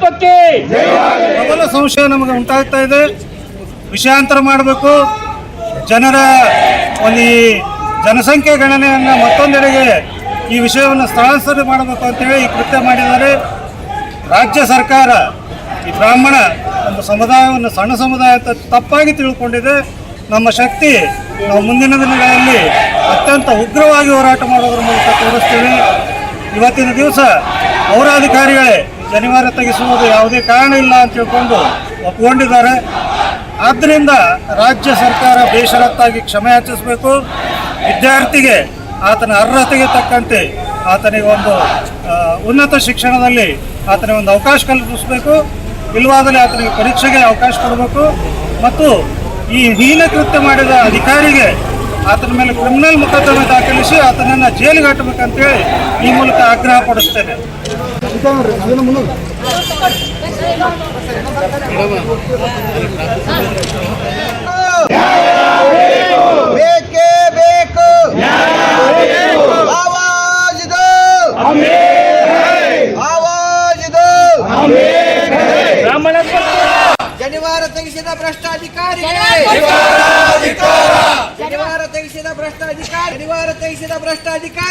ಪ್ರಬಲ ಸಂಶಯ ನಮಗೆ ಉಂಟಾಗ್ತಾ ಇದೆ. ವಿಷಯಾಂತರ ಮಾಡಬೇಕು. ಜನರ ಒಂದು ಈ ಜನಸಂಖ್ಯೆ ಗಣನೆಯನ್ನು ಮತ್ತೊಂದೆಡೆಗೆ ಈ ವಿಷಯವನ್ನು ಸ್ಥಳಾಂತರ ಮಾಡಬೇಕು ಅಂತೇಳಿ ಈ ಕೃತ್ಯ ಮಾಡಿದ್ದಾರೆ. ರಾಜ್ಯ ಸರ್ಕಾರ ಈ ಬ್ರಾಹ್ಮಣ ಒಂದು ಸಮುದಾಯವನ್ನು ಸಣ್ಣ ಸಮುದಾಯ ಅಂತ ತಪ್ಪಾಗಿ ತಿಳ್ಕೊಂಡಿದೆ. ನಮ್ಮ ಶಕ್ತಿ ನಾವು ಮುಂದಿನ ದಿನಗಳಲ್ಲಿ ಅತ್ಯಂತ ಉಗ್ರವಾಗಿ ಹೋರಾಟ ಮಾಡೋದ್ರ ಮೂಲಕ ತೋರಿಸ್ತೀವಿ. ಇವತ್ತಿನ ದಿವಸ ಪೌರಾಧಿಕಾರಿಗಳೇ ಜನಿವಾರ ತೆಗೆಸುವುದು ಯಾವುದೇ ಕಾರಣ ಇಲ್ಲ ಅಂತ ತಿಳ್ಕೊಂಡು ಒಪ್ಕೊಂಡಿದ್ದಾರೆ. ಆದ್ದರಿಂದ ರಾಜ್ಯ ಸರ್ಕಾರ ಬೇಷರತ್ತಾಗಿ ಕ್ಷಮೆ ಯಾಚಿಸಬೇಕು ವಿದ್ಯಾರ್ಥಿಗೆ ಆತನ ಅರ್ಹತೆಗೆ ತಕ್ಕಂತೆ ಆತನಿಗೆ ಒಂದು ಉನ್ನತ ಶಿಕ್ಷಣದಲ್ಲಿ ಆತನಿಗೆ ಒಂದು ಅವಕಾಶ ಕಲ್ಪಿಸಬೇಕು. ಇಲ್ಲವಾದಲ್ಲಿ ಆತನಿಗೆ ಪರೀಕ್ಷೆಗೆ ಅವಕಾಶ ಕೊಡಬೇಕು. ಮತ್ತು ಈ ಹೀನ ಕೃತ್ಯ ಮಾಡಿದ ಅಧಿಕಾರಿಗೆ ಆತನ ಮೇಲೆ ಕ್ರಿಮಿನಲ್ ಮೊಕದ್ದಮೆ ದಾಖಲಿಸಿ ಆತನನ್ನು ಜೈಲಿಗೆ ಹಾಕಬೇಕಂತೇಳಿ ಈ ಮೂಲಕ ಆಗ್ರಹ ಪಡಿಸ್ತೇನೆ. ಬೇಕೇ ಬೇಕು ಆವಾಜಿದು ಆವಾಜಿದು ಜನಿವಾರ ತೆಗೆಸಿದ ಭ್ರಷ್ಟಾಧಿಕಾರಿಗೆ ಜನಿವಾರ ತೆಗೆಸಿದ ಭ್ರಷ್ಟಾಧಿಕಾರಿ ಜನಿವಾರ ತೆಗೆಸಿದ ಭ್ರಷ್ಟಾಧಿಕಾರಿಗೆ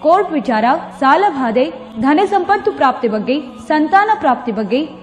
ಕೋರ್ಟ್ ವಿಚಾರ ಸಾಲಬಾಧೆ ಧನ ಸಂಪತ್ತು ಪ್ರಾಪ್ತಿ ಬಗ್ಗೆ ಸಂತಾನ ಪ್ರಾಪ್ತಿ ಬಗ್ಗೆ